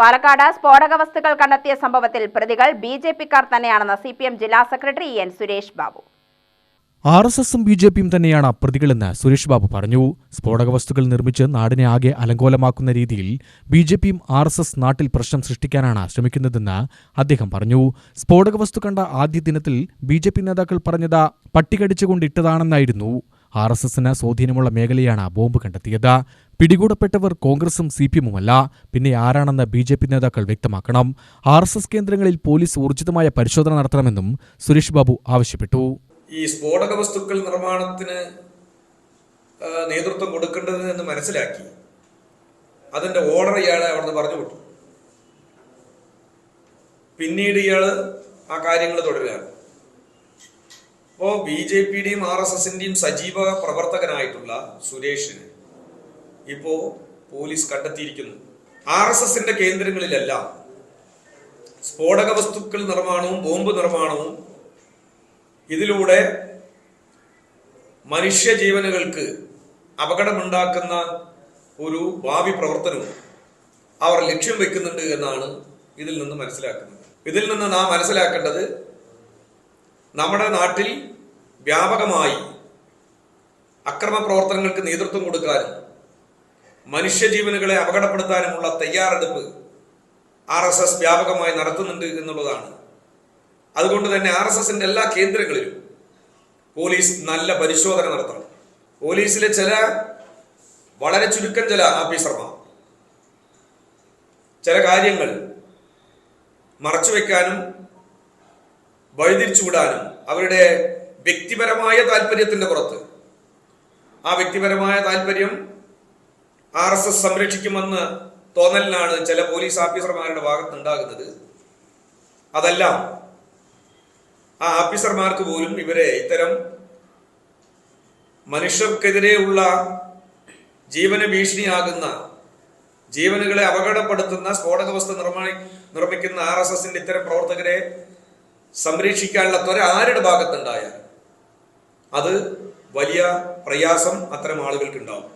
പാലക്കാട് സ്ഫോടക വസ്തുക്കൾ കണ്ടെത്തിയ സംഭവത്തിൽ പ്രതികൾ ബി ജെ പിക്കാർ തന്നെയാണെന്ന് സി പി എം ജില്ലാ secretary N Suresh Babu. R S എസും ബി ജെ പിയും തന്നെയാണ് പ്രതികളെന്ന് സുരേഷ് ബാബു പറഞ്ഞു. സ്ഫോടക വസ്തുക്കൾ നിർമ്മിച്ച് നാടിനെ ആകെ അലങ്കോലമാക്കുന്ന രീതിയിൽ ബി ജെ പിയും ആർ എസ് എസ് നാട്ടിൽ പ്രശ്നം സൃഷ്ടിക്കാനാണ് ശ്രമിക്കുന്നതെന്ന് അദ്ദേഹം പറഞ്ഞു. സ്ഫോടക വസ്തു കണ്ട ആദ്യ ദിനത്തിൽ ബി ജെ പി നേതാക്കൾ പറഞ്ഞത് പട്ടികടിച്ചുകൊണ്ടിട്ടതാണെന്നായിരുന്നു ആർ എസ് എസിന് സ്വാധീനമുള്ള മേഖലയാണ് ബോംബ് കണ്ടെത്തിയത്. പിടികൂടപ്പെട്ടവർ കോൺഗ്രസും സി പി എമ്മുമല്ല. പിന്നെ ആരാണെന്ന് ബി ജെ പി നേതാക്കൾ വ്യക്തമാക്കണം. ആർ എസ് എസ് കേന്ദ്രങ്ങളിൽ പോലീസ് ഊർജിതമായ പരിശോധന നടത്തണമെന്നും സുരേഷ് ബാബു ആവശ്യപ്പെട്ടു. ഈ സ്ഫോടക വസ്തുക്കൾ നിർമ്മാണത്തിന് നേതൃത്വം കൊടുക്കേണ്ടത് എന്ന് മനസ്സിലാക്കി അതിന്റെ ഓർഡർ ഇയാളെ അവിടുന്ന് പറഞ്ഞു വിട്ടു. പിന്നീട് ഇയാൾ ആ കാര്യങ്ങൾ തുടരുകയാണ്. അപ്പോ ബി ജെ പിയുടെയും ആർ എസ് എസിന്റെയും സജീവ പ്രവർത്തകനായിട്ടുള്ള സുരേഷിന് ഇപ്പോ പോലീസ് കണ്ടെത്തിയിരിക്കുന്നു. ആർ എസ് എസിന്റെ കേന്ദ്രങ്ങളിലെല്ലാം സ്ഫോടക വസ്തുക്കൾ നിർമ്മാണവും ബോംബ് നിർമ്മാണവും ഇതിലൂടെ മനുഷ്യ ജീവനുകൾക്ക് അപകടമുണ്ടാക്കുന്ന ഒരു ഭാവി പ്രവർത്തനവും അവർ ലക്ഷ്യം വെക്കുന്നുണ്ട് എന്നാണ് ഇതിൽ നിന്ന് മനസ്സിലാക്കുന്നത്. ഇതിൽ നിന്ന് നാം മനസ്സിലാക്കേണ്ടത് നമ്മുടെ നാട്ടിൽ വ്യാപകമായി അക്രമ പ്രവർത്തനങ്ങൾക്ക് നേതൃത്വം കൊടുക്കാനും മനുഷ്യജീവനുകളെ അപകടപ്പെടുത്താനുമുള്ള തയ്യാറെടുപ്പ് ആർ എസ് എസ് വ്യാപകമായി നടത്തുന്നുണ്ട് എന്നുള്ളതാണ്. അതുകൊണ്ട് തന്നെ ആർ എസ് എസിന്റെ എല്ലാ കേന്ദ്രങ്ങളിലും പോലീസ് നല്ല പരിശോധന നടത്തണം. പോലീസിലെ ചില വളരെ ചുരുക്കം ചില ഓഫീസർമാർ ചില കാര്യങ്ങൾ മറച്ചുവെക്കാനും വഴിതിരിച്ചുവിടാനും അവരുടെ വ്യക്തിപരമായ താല്പര്യത്തിന്റെ പുറത്ത്. ആ വ്യക്തിപരമായ താല്പര്യം ആർ എസ് എസ് സംരക്ഷിക്കുമെന്ന് തോന്നലിനാണ് ചില പോലീസ് ഓഫീസർമാരുടെ ഭാഗത്തുണ്ടാകുന്നത്. അതല്ല ആ ഓഫീസർമാർക്ക് പോലും ഇവരെ ഇത്തരം മനുഷ്യർക്കെതിരെയുള്ള ജീവന ഭീഷണിയാകുന്ന ജീവനുകളെ അപകടപ്പെടുത്തുന്ന സ്ഫോടക വസ്തു നിർമ്മാണി നിർമ്മിക്കുന്ന ആർ എസ് എസിന്റെ ഇത്തരം പ്രവർത്തകരെ സംരക്ഷിക്കാനുള്ള ത്വര ആരുടെ ഭാഗത്തുണ്ടായാൽ അത് വലിയ പ്രയാസം അത്തരം ആളുകൾക്ക് ഉണ്ടാവും